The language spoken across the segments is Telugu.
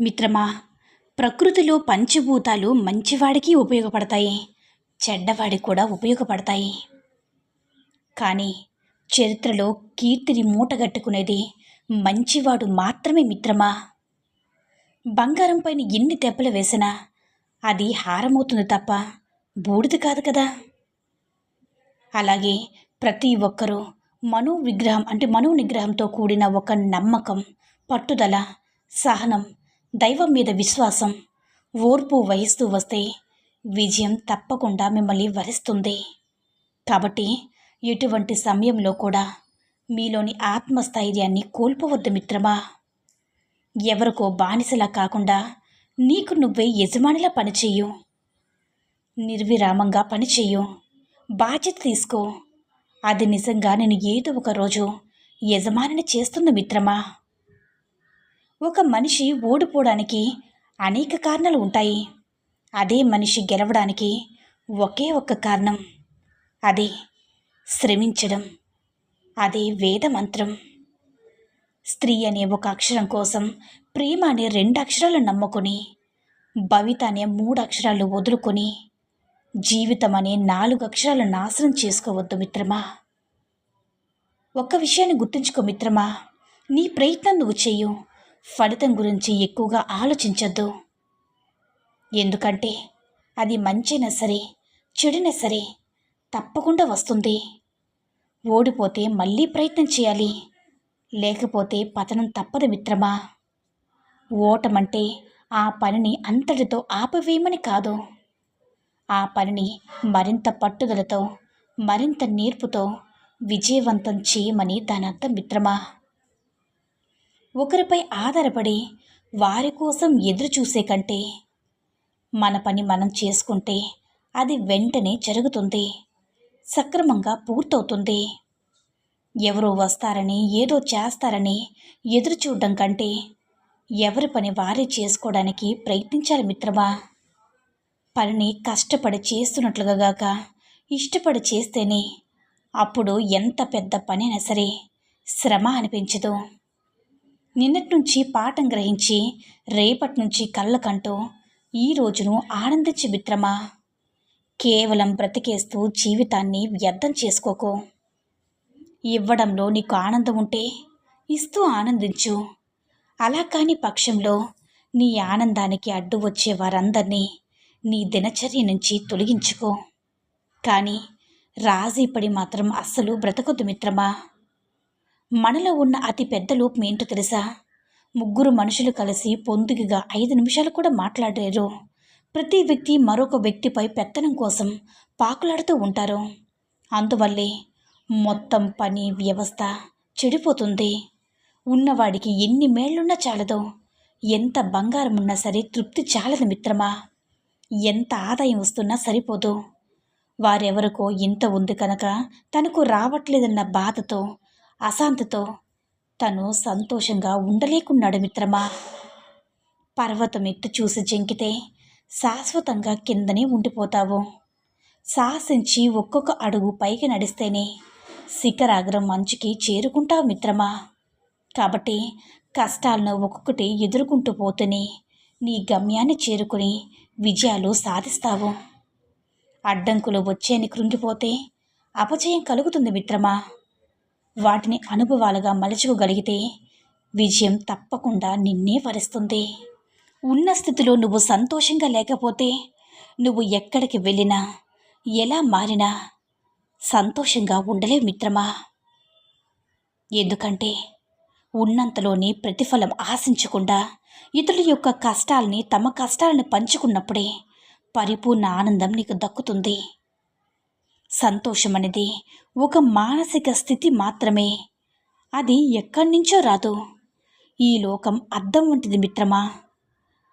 మిత్రమా ప్రకృతిలో పంచభూతాలు మంచివాడికి ఉపయోగపడతాయి చెడ్డవాడికి కూడా ఉపయోగపడతాయి. కానీ చరిత్రలో కీర్తిని మూటగట్టుకునేది మంచివాడు మాత్రమే మిత్రమా? బంగారం పైన ఎన్ని దెబ్బలు వేసినా అది హారమవుతుంది తప్ప బూడిద కాదు కదా? అలాగే ప్రతి ఒక్కరూ మనో విగ్రహం అంటే మనో నిగ్రహంతో కూడిన ఒక నమ్మకం పట్టుదల సహనం దైవం మీద విశ్వాసం ఓర్పు వహిస్తూ వస్తే విజయం తప్పకుండా మిమ్మల్ని వరిస్తుంది. కాబట్టి ఎటువంటి సమయంలో కూడా మీలోని ఆత్మస్థైర్యాన్ని కోల్పోవద్దు మిత్రమా. ఎవరికో బానిసలా కాకుండా నీకు నువ్వే యజమానిలా పనిచేయు. నిర్విరామంగా పనిచేయు. బాధ్యత తీసుకో. అది నిజంగా నేను ఏదో ఒక రోజు యజమానిని చేస్తుంది మిత్రమా. ఒక మనిషి ఓడిపోవడానికి అనేక కారణాలు ఉంటాయి. అదే మనిషి గెలవడానికి ఒకే ఒక్క కారణం. అది శ్రమించడం. అదే వేద మంత్రం. స్త్రీ అనే ఒక అక్షరం కోసం ప్రేమ అనే రెండు అక్షరాలు నమ్ముకొని భవిత అనే మూడు అక్షరాలు వదులుకొని జీవితం అనే నాలుగు అక్షరాలు నాశనం చేసుకోవద్దు మిత్రమా? ఒక్క విషయాన్ని గుర్తుంచుకో మిత్రమా. నీ ప్రయత్నం నువ్వు చెయ్యు. ఫలితం గురించి ఎక్కువగా ఆలోచించొద్దు. ఎందుకంటే అది మంచైనా సరే చెడునా సరే తప్పకుండా వస్తుంది. ఓడిపోతే మళ్ళీ ప్రయత్నం చేయాలి. లేకపోతే పతనం తప్పదు మిత్రమా? ఓటమంటే ఆ పనిని అంతటితో ఆపవేయమని కాదు. ఆ పనిని మరింత పట్టుదలతో మరింత నేర్పుతో విజయవంతం చేయమని దాని అర్థం మిత్రమా? ఒకరిపై ఆధారపడి వారి కోసం ఎదురు చూసే కంటే మన పని మనం చేసుకుంటే అది వెంటనే జరుగుతుంది. సక్రమంగా పూర్తవుతుంది. ఎవరో వస్తారని ఏదో చేస్తారని ఎదురు చూడడం కంటే ఎవరి పని వారే చేసుకోవడానికి ప్రయత్నించాలి మిత్రమా? పనిని కష్టపడి చేస్తున్నట్లుగా గాక ఇష్టపడి చేస్తేనే అప్పుడు ఎంత పెద్ద పని అయినా సరే శ్రమ అనిపించదు. నిన్నటి నుంచి పాఠం గ్రహించి రేపటి నుంచి కళ్ళకంటూ ఈ రోజును ఆనందించి మిత్రమా కేవలం బ్రతికేస్తూ జీవితాన్ని వ్యర్థం చేసుకోకు. ఇవ్వడంలో నీకు ఆనందం ఉంటే ఇస్తూ ఆనందించు. అలా కాని పక్షంలో నీ ఆనందానికి అడ్డు వచ్చే వారందరినీ నీ దినచర్య నుంచి తొలగించుకో. కానీ రాజీపడి మాత్రం అస్సలు బ్రతకొద్దు మిత్రమా. మనలో ఉన్న అతి పెద్ద లోపం ఏంటో తెలుసా? ముగ్గురు మనుషులు కలిసి పొందుగిగా ఐదు నిమిషాలు కూడా మాట్లాడలేరు. ప్రతి వ్యక్తి మరొక వ్యక్తిపై పెత్తనం కోసం పాకులాడుతూ ఉంటారు. అందువల్లే మొత్తం పని వ్యవస్థ చెడిపోతుంది. ఉన్నవాడికి ఎన్ని మేళ్ళున్నా చాలదు. ఎంత బంగారం ఉన్నా సరే తృప్తి చాలదు మిత్రమా? ఎంత ఆదాయం వస్తున్నా సరిపోదు. వారెవరికో ఇంత ఉంది కనుక తనకు రావట్లేదన్న బాధతో అశాంతతో తను సంతోషంగా ఉండలేకున్నాడు మిత్రమా. పర్వతం ఎత్తు చూసి జంకితే శాశ్వతంగా కిందనే ఉండిపోతావు. సాహసించి ఒక్కొక్క అడుగు పైకి నడిస్తేనే శిఖరాగ్రం మంచుకి చేరుకుంటావు మిత్రమా. కాబట్టి కష్టాలను ఒక్కొక్కటి ఎదుర్కొంటూ పోతేనే నీ గమ్యాన్ని చేరుకుని విజయాలు సాధిస్తావు. అడ్డంకులు వచ్చేని కృంగిపోతే అపజయం కలుగుతుంది మిత్రమా. వాటిని అనుభవాలుగా మలుచుకోగలిగితే విజయం తప్పకుండా నిన్నే వరిస్తుంది. ఉన్న స్థితిలో నువ్వు సంతోషంగా లేకపోతే నువ్వు ఎక్కడికి వెళ్ళినా ఎలా మారినా సంతోషంగా ఉండలేవు మిత్రమా? ఎందుకంటే ఉన్నంతలోని ప్రతిఫలం ఆశించకుండా ఇతరుల యొక్క కష్టాల్ని తమ కష్టాలను పంచుకున్నప్పుడే పరిపూర్ణ ఆనందం నీకు దక్కుతుంది. సంతోషం అనేది ఒక మానసిక స్థితి మాత్రమే. అది ఎక్కడి నుంచో రాదు. ఈ లోకం అద్దం వంటిది మిత్రమా?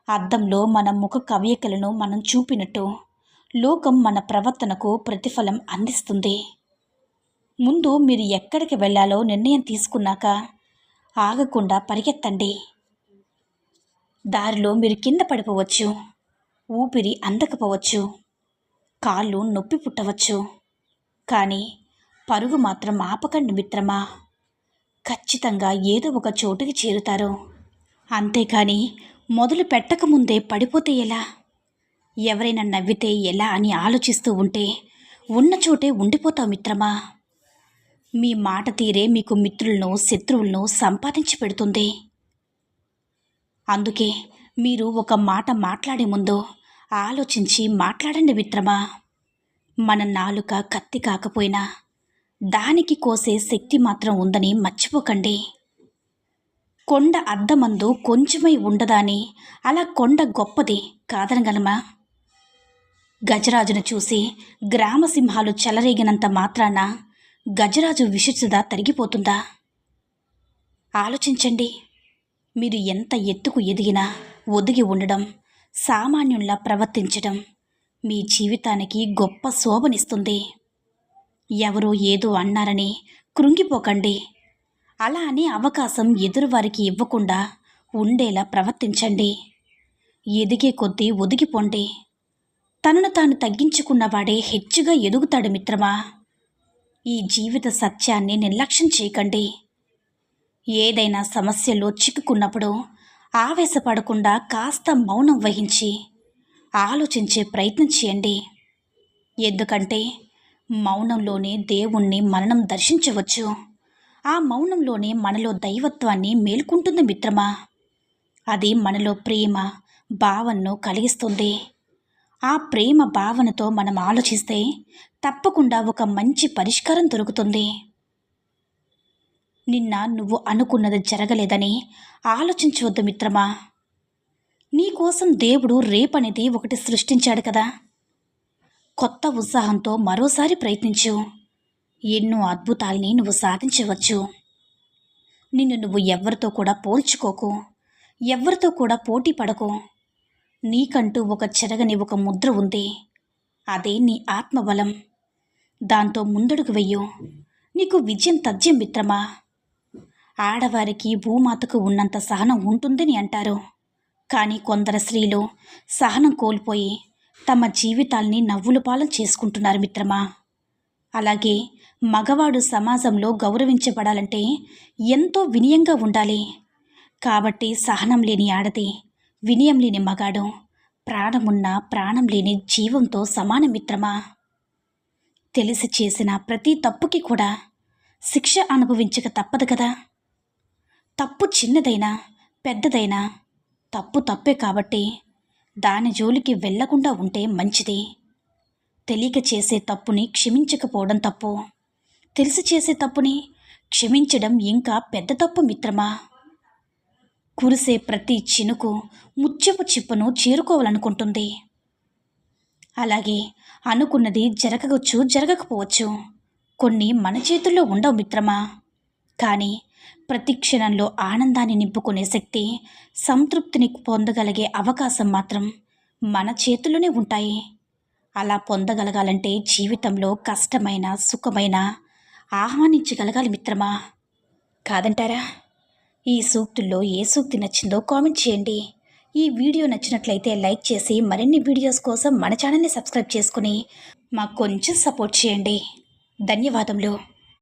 అద్దంలో మన ముఖ కవయికలను మనం చూపినట్టు లోకం మన ప్రవర్తనకు ప్రతిఫలం అందిస్తుంది. ముందు మీరు ఎక్కడికి వెళ్ళాలో నిర్ణయం తీసుకున్నాక ఆగకుండా పరిగెత్తండి. దారిలో మీరు కింద పడిపోవచ్చు ఊపిరి అందకపోవచ్చు కాళ్ళు నొప్పి పుట్టవచ్చు. కానీ పరుగు మాత్రం ఆపకండి మిత్రమా. ఖచ్చితంగా ఏదో ఒక చోటుకి చేరుతారు. అంతేకాని మొదలు పెట్టకముందే పడిపోతే ఎలా? ఎవరైనా నవ్వితే ఎలా అని ఆలోచిస్తూ ఉంటే ఉన్న చోటే ఉండిపోతావు మిత్రమా. మీ మాట తీరే మీకు మిత్రులను శత్రువులను సంపాదించి పెడుతుంది. అందుకే మీరు ఒక మాట మాట్లాడే ముందు ఆలోచించి మాట్లాడండి మిత్రమా. మన నాలుక కత్తి కాకపోయినా దానికి కోసే శక్తి మాత్రం ఉందని మర్చిపోకండి. కొండ అద్దమందు కొంచెమై ఉండదాని అలా కొండ గొప్పది కాదనగలమా గజరాజును చూసి గ్రామసింహాలు చెలరేగినంత మాత్రాన గజరాజు విశిష్టత తరిగిపోతుందా? ఆలోచించండి. మీరు ఎంత ఎత్తుకు ఎదిగినా ఒదిగి ఉండడం సామాన్యుల్లా ప్రవర్తించడం మీ జీవితానికి గొప్ప శోభనిస్తుంది. ఎవరో ఏదో అన్నారని కృంగిపోకండి. అలా అని అవకాశం ఎదురువారికి ఇవ్వకుండా ఉండేలా ప్రవర్తించండి. ఎదిగే కొద్దీ ఒదిగిపోండి. తనను తాను తగ్గించుకున్నవాడే హెచ్చుగా ఎదుగుతాడు మిత్రమా? ఈ జీవిత సత్యాన్ని నిర్లక్ష్యం చేయకండి. ఏదైనా సమస్యలో చిక్కుకున్నప్పుడు ఆవేశపడకుండా కాస్త మౌనం వహించి ఆలోచించే ప్రయత్నం చేయండి. ఎందుకంటే మౌనంలోనే దేవుణ్ణి మననం దర్శించవచ్చు. ఆ మౌనంలోనే మనలో దైవత్వాన్ని మేల్కొంటుంది మిత్రమా? అది మనలో ప్రేమ భావనను కలిగిస్తుంది. ఆ ప్రేమ భావనతో మనం ఆలోచిస్తే తప్పకుండా ఒక మంచి పరిష్కారం దొరుకుతుంది. నిన్న నువ్వు అనుకున్నది జరగలేదని ఆలోచించవద్దు మిత్రమా? నీకోసం దేవుడు రేపనేది ఒకటి సృష్టించాడు కదా. కొత్త ఉత్సాహంతో మరోసారి ప్రయత్నించు. ఎన్నో అద్భుతాల్ని నువ్వు సాధించవచ్చు. నిన్ను నువ్వు ఎవరితో కూడా పోల్చుకోకు. ఎవరితో కూడా పోటీ పడకు. నీకంటూ ఒక చెరగని ఒక ముద్ర ఉంది. అదే నీ ఆత్మబలం. దాంతో ముందడుగు వెయ్యు నీకు విజయం తథ్యం మిత్రమా? ఆడవారికి భూమాతకు ఉన్నంత సహనం ఉంటుందని అంటారు. కానీ కొందరు స్త్రీలు సహనం కోల్పోయి తమ జీవితాల్ని నవ్వుల పాలన చేసుకుంటున్నారు మిత్రమా. అలాగే మగవాడు సమాజంలో గౌరవించబడాలంటే ఎంతో వినయంగా ఉండాలి. కాబట్టి సహనం లేని ఆడది వినయం లేని మగాడు ప్రాణమున్న ప్రాణం లేని జీవంతో సమాన మిత్రమా. తెలిసి చేసిన ప్రతి తప్పుకి కూడా శిక్ష అనుభవించక తప్పదు కదా. తప్పు చిన్నదైనా పెద్దదైనా తప్పు తప్పే కాబట్టి దాని జోలికి వెళ్ళకుండా ఉంటే మంచిది. తెలియక చేసే తప్పుని క్షమించకపోవడం తప్పు. తెలిసి చేసే తప్పుని క్షమించడం ఇంకా పెద్ద తప్పు మిత్రమా? కురిసే ప్రతి చినుకు ముత్యపు చిప్పను చేరుకోవాలనుకుంటుంది. అలాగే అనుకున్నది జరగవచ్చు జరగకపోవచ్చు. కొన్ని మన చేతుల్లో ఉండవు మిత్రమా? కానీ ప్రతి క్షణంలో ఆనందాన్ని నింపుకునే శక్తి సంతృప్తిని పొందగలిగే అవకాశం మాత్రం మన చేతుల్లోనే ఉంటాయి. అలా పొందగలగాలంటే జీవితంలో కష్టమైన సుఖమైన ఆహ్వానించగలగాలి మిత్రమా? కాదంటారా? ఈ సూక్తుల్లో ఏ సూక్తి నచ్చిందో కామెంట్ చేయండి. ఈ వీడియో నచ్చినట్లయితే లైక్ చేసి మరిన్ని వీడియోస్ కోసం మన ఛానల్ని సబ్స్క్రైబ్ చేసుకుని మాకు కొంచెం సపోర్ట్ చేయండి. ధన్యవాదములు.